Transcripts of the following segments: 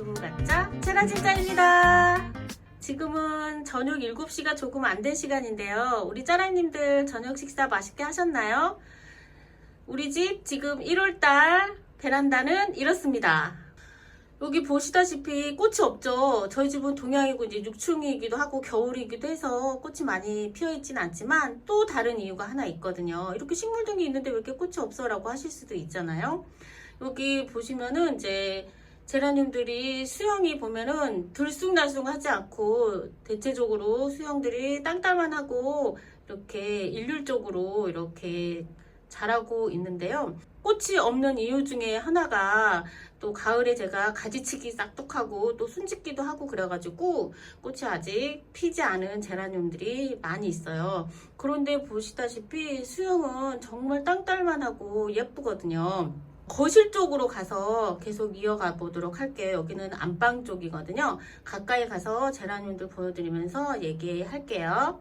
주부가짜 체라진짜입니다. 지금은 저녁 7시가 조금 안 된 시간인데요. 우리 짜라님들 저녁 식사 맛있게 하셨나요? 우리 집 지금 1월달 베란다는 이렇습니다. 여기 보시다시피 꽃이 없죠. 저희 집은 동양이고 이제 6층이기도 하고 겨울이기도 해서 꽃이 많이 피어 있진 않지만 또 다른 이유가 하나 있거든요. 이렇게 식물등이 있는데 왜 이렇게 꽃이 없어라고 하실 수도 있잖아요. 여기 보시면은 이제 제라늄들이 수영이 보면은 들쑥날쑥 하지 않고 대체적으로 수영들이 땅딸만 하고 이렇게 일률적으로 이렇게 자라고 있는데요. 꽃이 없는 이유 중에 하나가 또 가을에 제가 가지치기 싹둑하고 또 순짓기도 하고 그래가지고 꽃이 아직 피지 않은 제라늄들이 많이 있어요. 그런데 보시다시피 수영은 정말 땅딸만 하고 예쁘거든요. 거실 쪽으로 가서 계속 이어가 보도록 할게요. 여기는 안방 쪽이거든요. 가까이 가서 제라늄들 보여드리면서 얘기할게요.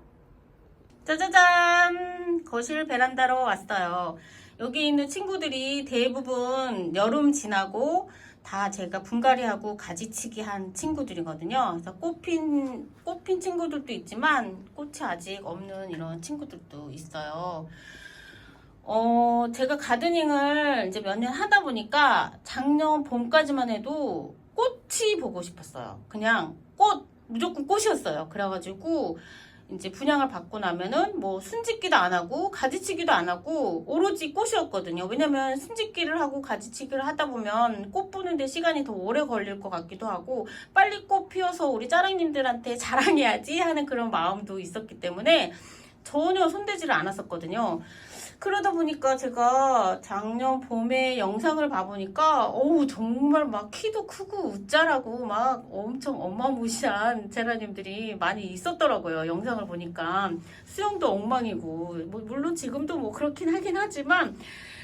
짜자잔! 거실 베란다로 왔어요. 여기 있는 친구들이 대부분 여름 지나고 다 제가 분갈이하고 가지치기 한 친구들이거든요. 그래서 꽃핀, 꽃핀 친구들도 있지만 꽃이 아직 없는 이런 친구들도 있어요. 어, 제가 가드닝을 이제 몇 년 하다 보니까 작년 봄까지만 해도 꽃이 보고 싶었어요. 그냥 꽃, 무조건 꽃이었어요. 그래가지고 이제 분양을 받고 나면은 뭐 순짓기도 안 하고 가지치기도 안 하고 오로지 꽃이었거든요. 왜냐면 순짓기를 하고 가지치기를 하다 보면 꽃 보는데 시간이 더 오래 걸릴 것 같기도 하고 빨리 꽃 피워서 우리 짜랑님들한테 자랑해야지 하는 그런 마음도 있었기 때문에 전혀 손대지를 않았었거든요. 그러다 보니까 제가 작년 봄에 영상을 봐보니까 어우 정말 막 키도 크고 웃자라고 막 엄청 어마무시한 제라늄들이 많이 있었더라고요. 영상을 보니까 수영도 엉망이고 뭐 물론 지금도 뭐 그렇긴 하긴 하지만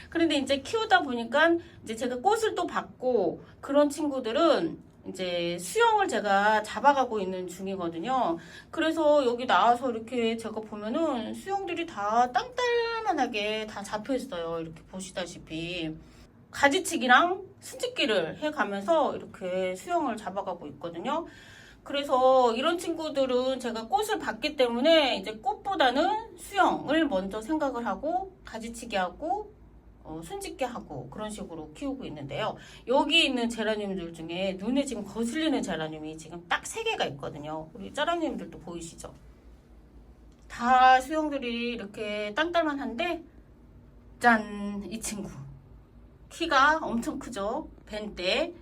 그런데 이제 키우다 보니까 이제 제가 꽃을 또 받고 그런 친구들은 이제 수영을 제가 잡아가고 있는 중이거든요. 그래서 여기 나와서 이렇게 제가 보면은 수영들이 다 땅딸만하게 다 잡혀 있어요. 이렇게 보시다시피. 가지치기랑 순짓기를 해가면서 이렇게 수영을 잡아가고 있거든요. 그래서 이런 친구들은 제가 꽃을 받기 때문에 이제 꽃보다는 수영을 먼저 생각을 하고 가지치기 하고 어, 순짓기 하고 그런 식으로 키우고 있는데요. 여기 있는 제라늄들 중에 눈에 지금 거슬리는 제라늄이 지금 딱 세 개가 있거든요. 우리 짜라늄들도 보이시죠? 다 수영들이 이렇게 땅딸만 한데 짠! 이 친구. 키가 엄청 크죠? 벤때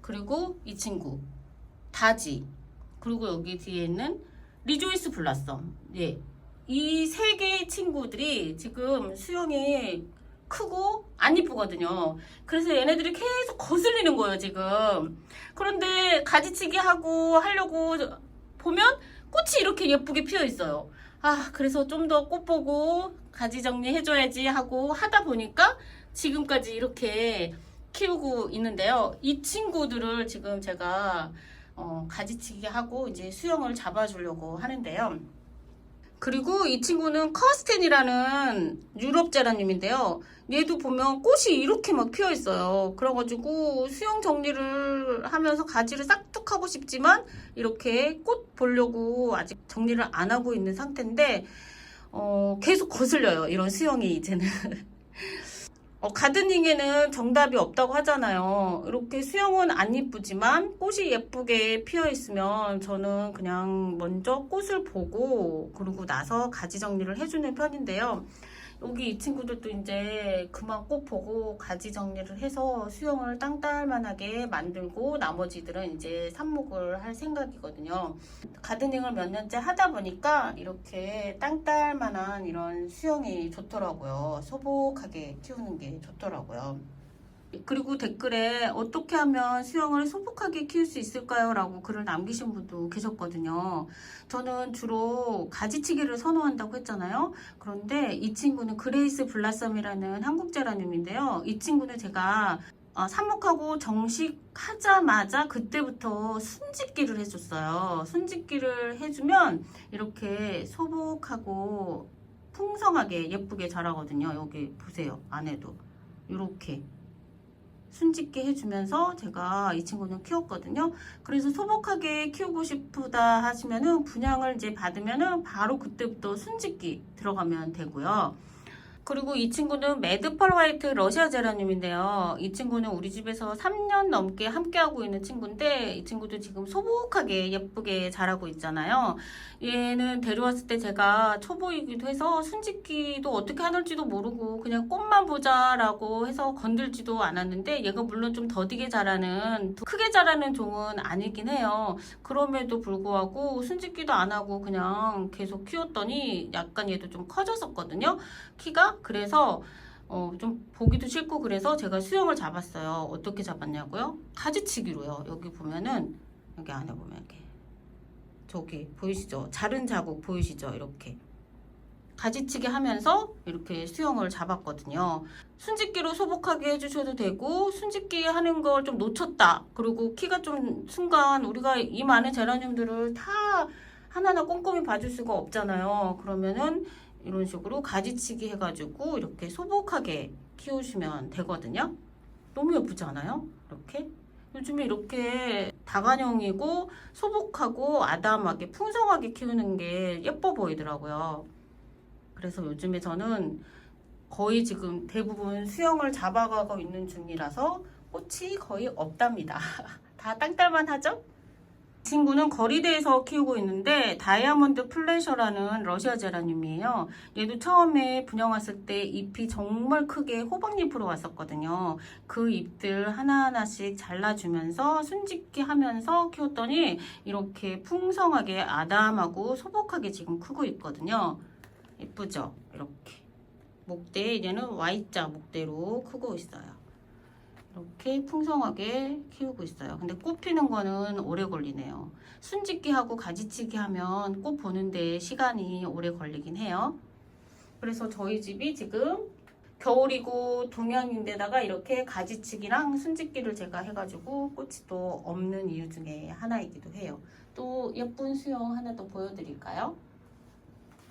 그리고 이 친구 다지 그리고 여기 뒤에 있는 리조이스 블라썸 예. 이 세 개의 친구들이 지금 수영이 크고 안 이쁘거든요. 그래서 얘네들이 계속 거슬리는 거예요, 지금. 그런데 가지치기 하고 하려고 보면 꽃이 이렇게 예쁘게 피어 있어요. 아, 그래서 좀 더 꽃 보고 가지 정리해줘야지 하고 하다 보니까 지금까지 이렇게 키우고 있는데요. 이 친구들을 지금 제가 어, 가지치기 하고 이제 수영을 잡아주려고 하는데요. 그리고 이 친구는 커스텐이라는 유럽 제라늄인데요. 얘도 보면 꽃이 이렇게 막 피어 있어요. 그래가지고 수영 정리를 하면서 가지를 싹둑 하고 싶지만 이렇게 꽃 보려고 아직 정리를 안 하고 있는 상태인데 어, 계속 거슬려요. 이런 수영이 이제는. 어, 가드닝에는 정답이 없다고 하잖아요. 이렇게 수영은 안 이쁘지만 꽃이 예쁘게 피어 있으면 저는 그냥 먼저 꽃을 보고 그러고 나서 가지 정리를 해주는 편인데요. 여기 이 친구들도 이제 그만 꽃 보고 가지 정리를 해서 수영을 땅딸만하게 만들고 나머지들은 이제 삽목을 할 생각이거든요. 가드닝을 몇 년째 하다 보니까 이렇게 땅딸만한 이런 수영이 좋더라고요. 소복하게 키우는 게 좋더라고요. 그리고 댓글에 어떻게 하면 수영을 소복하게 키울 수 있을까요? 라고 글을 남기신 분도 계셨거든요. 저는 주로 가지치기를 선호한다고 했잖아요. 그런데 이 친구는 그레이스 블라썸이라는 한국 제라늄인데요. 이 친구는 제가 어, 삽목하고 정식하자마자 그때부터 순짓기를 해줬어요. 순짓기를 해주면 이렇게 소복하고 풍성하게 예쁘게 자라거든요. 여기 보세요. 안에도. 이렇게. 순짓기 해주면서 제가 이 친구는 키웠거든요. 그래서 소복하게 키우고 싶다 하시면은 분양을 이제 받으면은 바로 그때부터 순짓기 들어가면 되고요. 그리고 이 친구는 매드펄 화이트 러시아 제라늄인데요. 이 친구는 우리 집에서 3년 넘게 함께하고 있는 친구인데 이 친구도 지금 소복하게 예쁘게 자라고 있잖아요. 얘는 데려왔을 때 제가 초보이기도 해서 순짓기도 어떻게 하는지도 모르고 그냥 꽃만 보자라고 해서 건들지도 않았는데 얘가 물론 좀 더디게 자라는 크게 자라는 종은 아니긴 해요. 그럼에도 불구하고 순짓기도 안 하고 그냥 계속 키웠더니 약간 얘도 좀 커졌었거든요. 키가 그래서 어, 좀 보기도 싫고 그래서 제가 수영을 잡았어요. 어떻게 잡았냐고요? 가지치기로요. 여기 보면은 여기 안에 보면 이렇게 저기 보이시죠? 자른 자국 보이시죠? 이렇게 가지치기 하면서 이렇게 수영을 잡았거든요. 순짓기로 소복하게 해주셔도 되고 순짓기 하는 걸 좀 놓쳤다. 그리고 키가 좀 순간 우리가 이 많은 제라늄들을 다 하나하나 꼼꼼히 봐줄 수가 없잖아요. 그러면은 이런 식으로 가지치기 해가지고 이렇게 소복하게 키우시면 되거든요. 너무 예쁘지 않아요? 이렇게 요즘에 이렇게 다관형이고 소복하고 아담하게 풍성하게 키우는 게 예뻐 보이더라고요. 그래서 요즘에 저는 거의 지금 대부분 수영을 잡아가고 있는 중이라서 꽃이 거의 없답니다. 다 땅딸만 하죠? 이 친구는 거리대에서 키우고 있는데 다이아몬드 플래셔라는 러시아 제라늄이에요. 얘도 처음에 분양 왔을 때 잎이 정말 크게 호박잎으로 왔었거든요. 그 잎들 하나하나씩 잘라주면서 순짓기 하면서 키웠더니 이렇게 풍성하게 아담하고 소복하게 지금 크고 있거든요. 예쁘죠? 이렇게. 목대, 얘는 Y자 목대로 크고 있어요. 이렇게 풍성하게 키우고 있어요. 근데 꽃 피는 거는 오래 걸리네요. 순짓기 하고 가지치기 하면 꽃 보는데 시간이 오래 걸리긴 해요. 그래서 저희 집이 지금 겨울이고 동양인데다가 이렇게 가지치기랑 순짓기를 제가 해가지고 꽃이 또 없는 이유 중에 하나이기도 해요. 또 예쁜 수영 하나 더 보여드릴까요?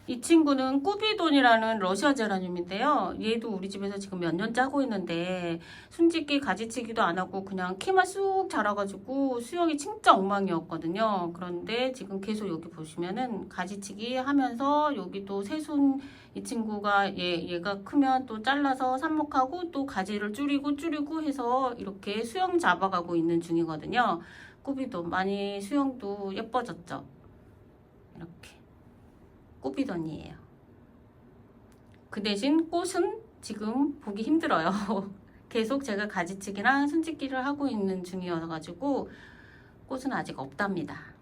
이 친구는 꾸비돈이라는 러시아 제라늄인데요. 얘도 우리 집에서 지금 몇 년째 하고 있는데 순짓기 가지치기도 안 하고 그냥 키만 쑥 자라가지고 수영이 진짜 엉망이었거든요. 그런데 지금 계속 여기 보시면은 가지치기 하면서 여기도 새순 이 친구가 얘, 얘가 크면 또 잘라서 삽목하고 또 가지를 줄이고 줄이고 해서 이렇게 수영 잡아가고 있는 중이거든요. 꾸비돈 많이 수영도 예뻐졌죠. 이렇게. 꽃비던이에요. 그 대신 꽃은 지금 보기 힘들어요. 계속 제가 가지치기랑 순짓기를 하고 있는 중이어가지고 꽃은 아직 없답니다.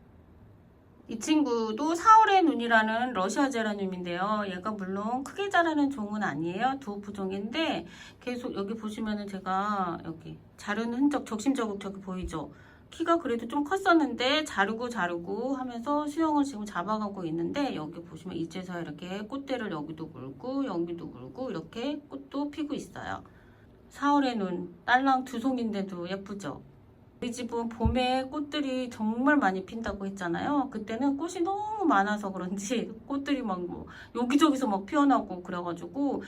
이 친구도 4월의 눈이라는 러시아 제라늄인데요. 얘가 물론 크게 자라는 종은 아니에요. 두오프 종인데 계속 여기 보시면은 제가 여기 자른 흔적, 적심 자국 저기 보이죠? 키가 그래도 좀 컸었는데 자르고 자르고 하면서 수영을 지금 잡아가고 있는데 여기 보시면 이제서 이렇게 꽃대를 여기도 물고 여기도 물고 이렇게 꽃도 피고 있어요. 4월의 눈 딸랑 두 송인데도 예쁘죠? 우리 집은 봄에 꽃들이 정말 많이 핀다고 했잖아요. 그때는 꽃이 너무 많아서 그런지 꽃들이 막 뭐 여기저기서 막 피어나고 그래가지고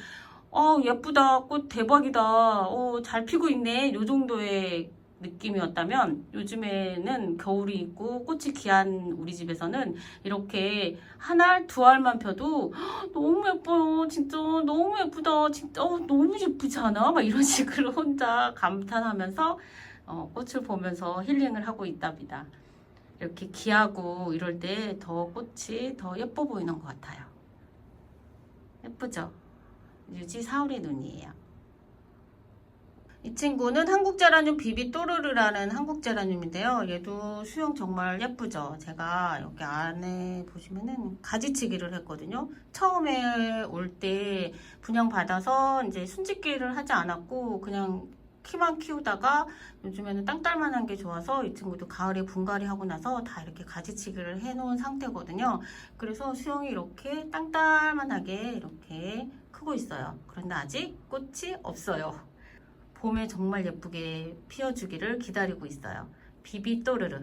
어 예쁘다 꽃 대박이다 어 잘 피고 있네 요 정도의 느낌이었다면 요즘에는 겨울이 있고 꽃이 귀한 우리 집에서는 이렇게 한 알, 두 알만 펴도 "헉, 너무 예뻐요. 진짜 너무 예쁘다. 진짜 어, 너무 예쁘지 않아? 막 이런 식으로 혼자 감탄하면서 어, 꽃을 보면서 힐링을 하고 있답니다. 이렇게 귀하고 이럴 때 더 꽃이 더 예뻐 보이는 것 같아요. 예쁘죠? 유지 사울의 눈이에요. 이 친구는 한국 제라늄 비비 또르르라는 한국 제라늄인데요. 얘도 수영 정말 예쁘죠. 제가 여기 안에 보시면은 가지치기를 했거든요. 처음에 올 때 분양 받아서 이제 순짓기를 하지 않았고 그냥 키만 키우다가 요즘에는 땅딸만한 게 좋아서 이 친구도 가을에 분갈이 하고 나서 다 이렇게 가지치기를 해놓은 상태거든요. 그래서 수영이 이렇게 땅딸만하게 이렇게 크고 있어요. 그런데 아직 꽃이 없어요. 봄에 정말 예쁘게 피어주기를 기다리고 있어요. 비비 또르르.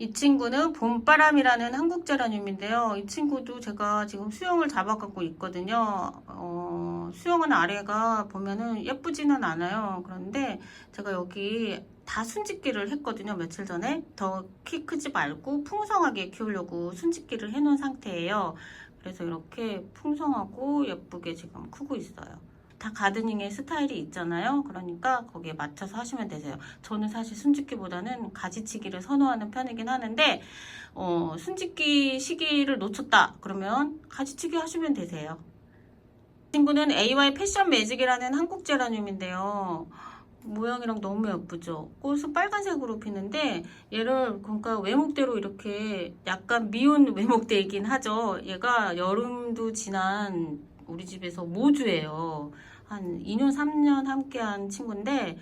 이 친구는 봄바람이라는 한국 제라늄인데요. 이 친구도 제가 지금 수영을 잡아갖고 있거든요. 어, 수영은 아래가 보면은 예쁘지는 않아요. 그런데 제가 여기 다 순짓기를 했거든요. 며칠 전에. 더 키 크지 말고 풍성하게 키우려고 순짓기를 해놓은 상태예요. 그래서 이렇게 풍성하고 예쁘게 지금 크고 있어요. 다 가드닝의 스타일이 있잖아요. 그러니까 거기에 맞춰서 하시면 되세요. 저는 사실 순짓기보다는 가지치기를 선호하는 편이긴 하는데 어, 순짓기 시기를 놓쳤다 그러면 가지치기 하시면 되세요. 이 친구는 AY 패션 매직이라는 한국 제라늄인데요. 모양이랑 너무 예쁘죠. 꽃은 빨간색으로 피는데 얘를 그러니까 외목대로 이렇게 약간 미운 외목대이긴 하죠. 얘가 여름도 지난 우리 집에서 모주예요. 한 2년, 3년 함께한 친구인데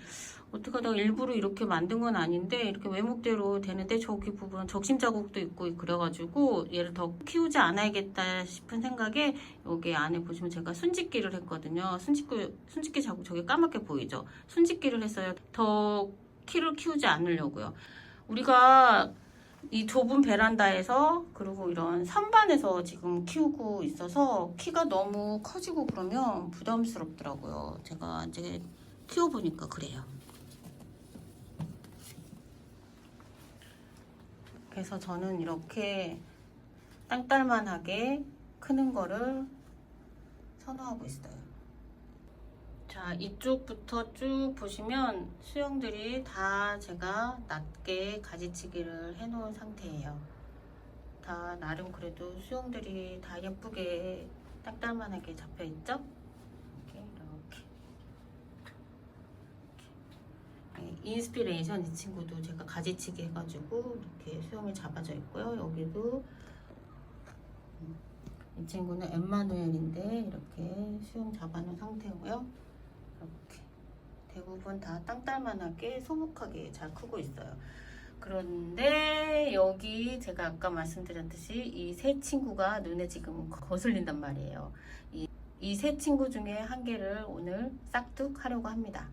어떻게 하다가 일부러 이렇게 만든 건 아닌데 이렇게 외목대로 되는데 저기 부분 적심 자국도 있고 그래가지고 얘를 더 키우지 않아야겠다 싶은 생각에 여기 안에 보시면 제가 순짓기를 했거든요. 순짓기 순짓기 자국 저기 까맣게 보이죠? 순짓기를 했어요. 더 키를 키우지 않으려고요. 우리가 이 좁은 베란다에서 그리고 이런 선반에서 지금 키우고 있어서 키가 너무 커지고 그러면 부담스럽더라고요. 제가 이제 키워보니까 그래요. 그래서 저는 이렇게 땅딸만하게 크는 거를 선호하고 있어요. 자, 이쪽부터 쭉 보시면 수영들이 다 제가 낮게 가지치기를 해 놓은 상태예요. 다 나름 그래도 수영들이 다 예쁘게 딱딱만하게 잡혀 있죠? 이렇게 이렇게. 네, 인스피레이션 이 친구도 제가 가지치기 해가지고 이렇게 수영이 잡아져 있고요. 여기도 음, 이 친구는 엠마누엘인데 이렇게 수영 잡아놓은 상태고요. 이렇게 대부분 다 땅딸만하게 소복하게 잘 크고 있어요. 그런데 여기 제가 아까 말씀드렸듯이 이 세 친구가 눈에 지금 거슬린단 말이에요. 이 세 친구 중에 한 개를 오늘 싹둑 하려고 합니다.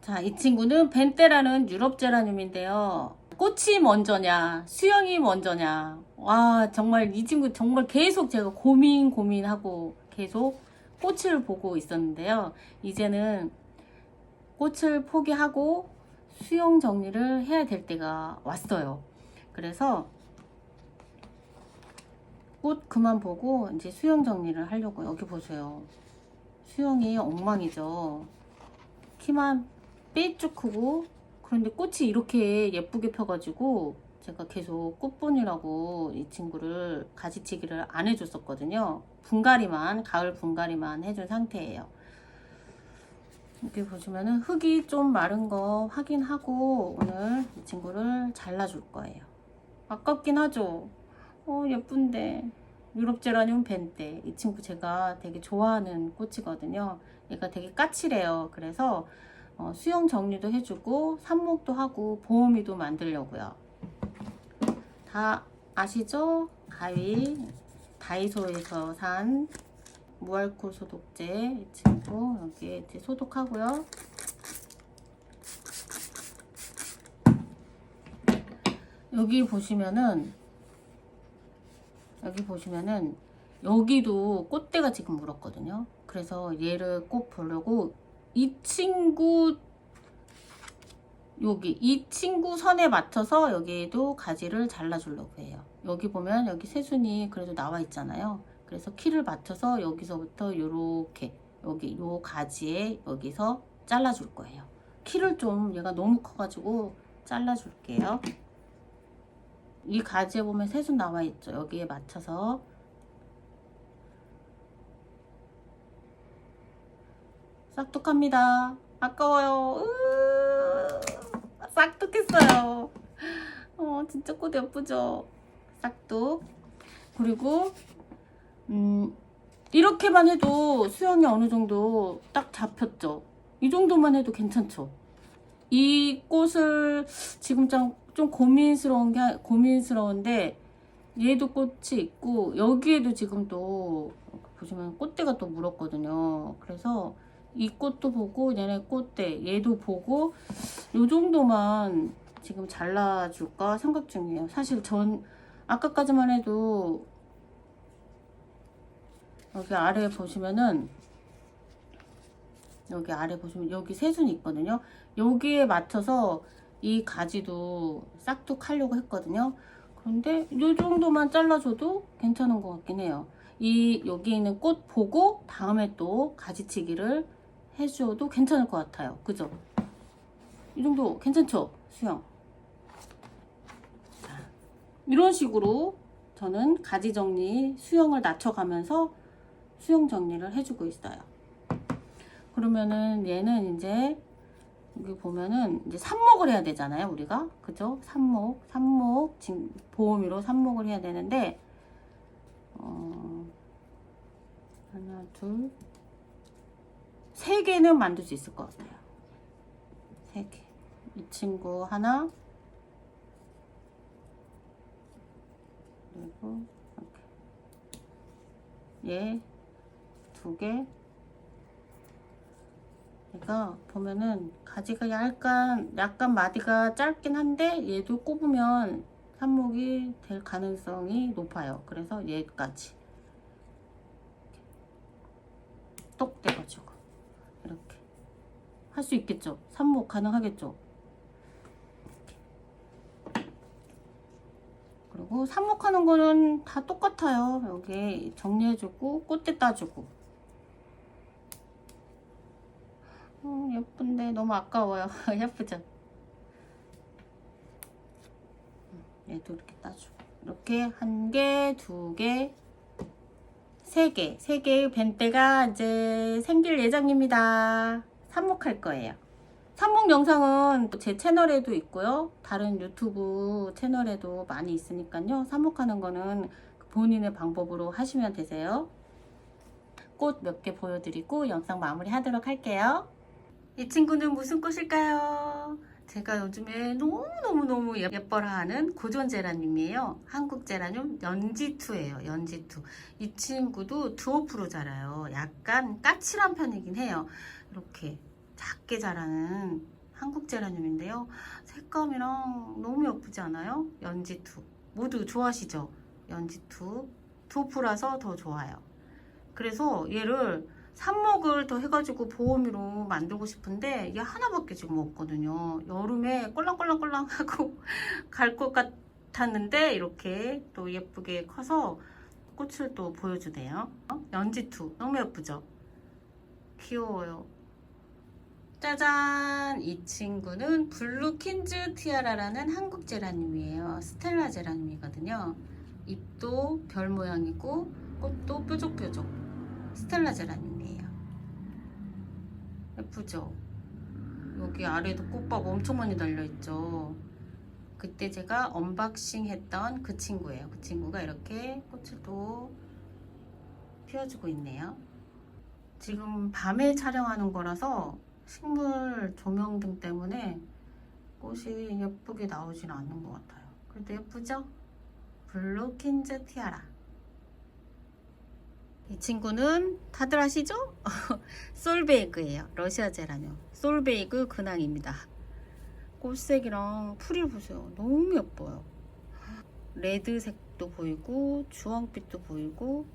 자, 이 친구는 벤테라는 유럽 제라늄인데요. 꽃이 먼저냐, 수영이 먼저냐. 와, 정말 이 친구 정말 계속 제가 고민 고민하고 계속 꽃을 보고 있었는데요. 이제는 꽃을 포기하고 수영 정리를 해야 될 때가 왔어요. 그래서 꽃 그만 보고 이제 수영 정리를 하려고 여기 보세요. 수영이 엉망이죠. 키만 삐쭉 크고 그런데 꽃이 이렇게 예쁘게 펴가지고 제가 계속 꽃분이라고 이 친구를 가지치기를 안 해줬었거든요. 분갈이만 가을 분갈이만 해준 상태예요. 이렇게 보시면은 흙이 좀 마른 거 확인하고 오늘 이 친구를 잘라줄 거예요. 아깝긴 하죠. 어 예쁜데 유럽 제라늄 벤테 이 친구 제가 되게 좋아하는 꽃이거든요. 얘가 되게 까칠해요. 그래서 어, 수영 정리도 해주고 삽목도 하고 보호미도 만들려고요. 다 아시죠? 가위 다이소에서 산 무알콜 소독제 이 친구 여기에 이제 소독하고요. 여기 보시면은 여기 보시면은 여기도 꽃대가 지금 물었거든요. 그래서 얘를 꼭 보려고 이 친구 여기 이 친구 선에 맞춰서 여기에도 가지를 잘라주려고 해요. 여기 보면 여기 새순이 그래도 나와 있잖아요. 그래서 키를 맞춰서 여기서부터 이렇게 여기 요 가지에 여기서 잘라줄 거예요. 키를 좀 얘가 너무 커가지고 잘라줄게요. 이 가지에 보면 새순 나와 있죠. 여기에 맞춰서 싹둑합니다. 아까워요. 으, 싹둑했어요. 어, 진짜 꽃 예쁘죠? 싹둑. 그리고 음, 이렇게만 해도 수영이 어느 정도 딱 잡혔죠. 이 정도만 해도 괜찮죠. 이 꽃을 지금 좀, 좀 고민스러운 게 고민스러운데 얘도 꽃이 있고 여기에도 지금 또 보시면 꽃대가 또 물었거든요. 그래서 이 꽃도 보고 얘네 꽃대 얘도 보고 요 정도만 지금 잘라줄까 생각 중이에요. 사실 전 아까까지만 해도 여기 아래 보시면은 여기 아래 보시면 여기 새순이 있거든요. 여기에 맞춰서 이 가지도 싹둑 하려고 했거든요. 그런데 이 정도만 잘라줘도 괜찮은 것 같긴 해요. 이 여기 있는 꽃 보고 다음에 또 가지치기를 해줘도 괜찮을 것 같아요. 그죠? 이 정도 괜찮죠? 수영. 자, 이런 식으로 저는 가지 정리, 수영을 낮춰가면서 수영 정리를 해주고 있어요. 그러면은 얘는 이제 여기 보면은 이제 삽목을 해야 되잖아요, 우리가. 그죠? 삽목, 삽목, 보호미로 삽목을 해야 되는데, 어, 하나, 둘, 세 개는 만들 수 있을 것 같아요. 세 개. 이 친구 하나, 그리고 이렇게. 얘 두 개. 얘가 보면은 가지가 약간 약간 마디가 짧긴 한데 얘도 꼽으면 삽목이 될 가능성이 높아요. 그래서 얘까지 똑 떼가지고 이렇게 할 수 있겠죠. 삽목 가능하겠죠. 그리고 삽목하는 거는 다 똑같아요. 여기 정리해주고 꽃대 따주고 음, 예쁜데 너무 아까워요. 예쁘죠? 음, 얘도 이렇게 따주고 이렇게 한 개, 두 개, 세 개, 세 개의 벤대가 이제 생길 예정입니다. 삽목할 거예요. 삽목 영상은 제 채널에도 있고요. 다른 유튜브 채널에도 많이 있으니까요. 삽목하는 거는 본인의 방법으로 하시면 되세요. 꽃 몇 개 보여드리고 영상 마무리 하도록 할게요. 이 친구는 무슨 꽃일까요? 제가 요즘에 너무너무너무 예뻐라하는 고전 제라늄이에요. 한국 제라늄 연지투예요. 연지투. 이 친구도 드워프로 자라요. 약간 까칠한 편이긴 해요. 이렇게 작게 자라는 한국 제라늄인데요. 색감이랑 너무 예쁘지 않아요? 연지투. 모두 좋아하시죠? 연지투. 드워프라서 더 좋아요. 그래서 얘를 삽목을 더 해가지고 보호미로 만들고 싶은데 이게 하나밖에 지금 없거든요. 여름에 꼴랑꼴랑꼴랑 하고 갈 것 같았는데 이렇게 또 예쁘게 커서 꽃을 또 보여주네요. 어? 연지투 너무 예쁘죠? 귀여워요. 짜잔! 이 친구는 블루킨즈 티아라라는 한국 제라늄이에요. 스텔라 제라늄이거든요. 잎도 별 모양이고 꽃도 뾰족뾰족. 스텔라 제라늄이에요. 예쁘죠? 여기 아래도 꽃밥 엄청 많이 달려있죠? 그때 제가 언박싱 했던 그 친구예요. 그 친구가 이렇게 꽃을 또 피워주고 있네요. 지금 밤에 촬영하는 거라서 식물 조명등 때문에 꽃이 예쁘게 나오진 않는 것 같아요. 그래도 예쁘죠? 블루킨즈 티아라. 이 친구는 다들 아시죠? 솔베이그예요. 러시아 제라늄. 솔베이그 근황입니다. 꽃색이랑 풀이 보세요. 너무 예뻐요. 레드색도 보이고 주황빛도 보이고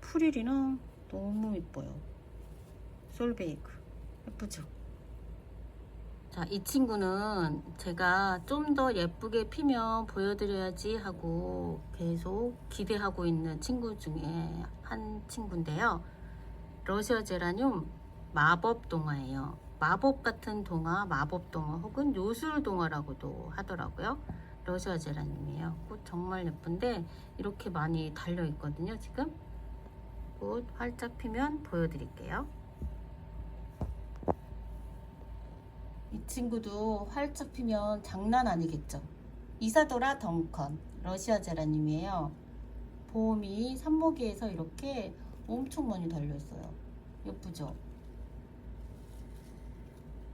풀이랑 너무 예뻐요. 솔베이그. 예쁘죠? 자, 이 친구는 제가 좀 더 예쁘게 피면 보여드려야지 하고 계속 기대하고 있는 친구 중에 한 친구인데요. 러시아 제라늄 마법 동화예요. 마법 같은 동화, 마법 동화 혹은 요술 동화라고도 하더라고요. 러시아 제라늄이에요. 꽃 정말 예쁜데 이렇게 많이 달려 있거든요. 지금 꽃 활짝 피면 보여드릴게요. 이 친구도 활짝 피면 장난 아니겠죠. 이사도라 덩컨 러시아 제라늄이에요. 보험이 산모기에서 이렇게 엄청 많이 달려있어요. 예쁘죠?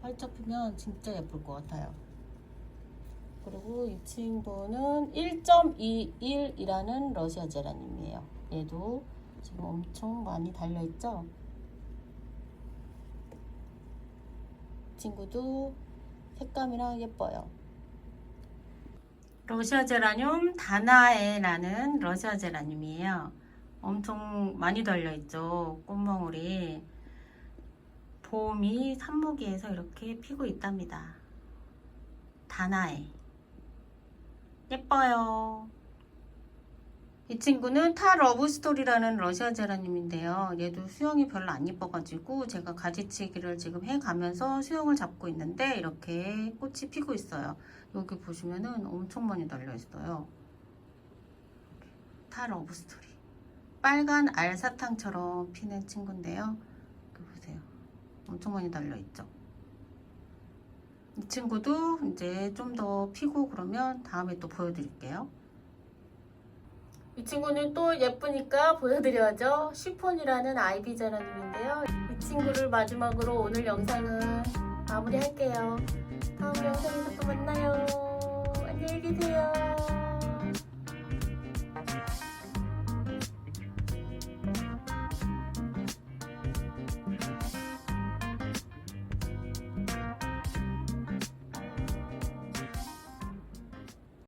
활짝 피면 진짜 예쁠 것 같아요. 그리고 이 친구는 1.21이라는 러시아 제라늄이에요. 얘도 지금 엄청 많이 달려있죠? 친구도 색감이랑 예뻐요. 러시아 제라늄 다나에라는 러시아 제라늄이에요. 엄청 많이 달려있죠. 꽃망울이. 봄이 산모기에서 이렇게 피고 있답니다. 다나에. 예뻐요. 이 친구는 타 러브스토리라는 러시아 제라늄인데요. 얘도 수영이 별로 안 예뻐가지고 제가 가지치기를 지금 해가면서 수영을 잡고 있는데 이렇게 꽃이 피고 있어요. 여기 보시면은 엄청 많이 달려있어요. 타 러브스토리. 빨간 알사탕처럼 피는 친구인데요. 여기 보세요. 엄청 많이 달려있죠. 이 친구도 이제 좀 더 피고 그러면 다음에 또 보여드릴게요. 이 친구는 또 예쁘니까 보여드려야죠. 쉬폰이라는 아이비 제라늄인데요. 이 친구를 마지막으로 오늘 영상은 마무리할게요. 다음 영상에서 또 만나요. 안녕히 계세요.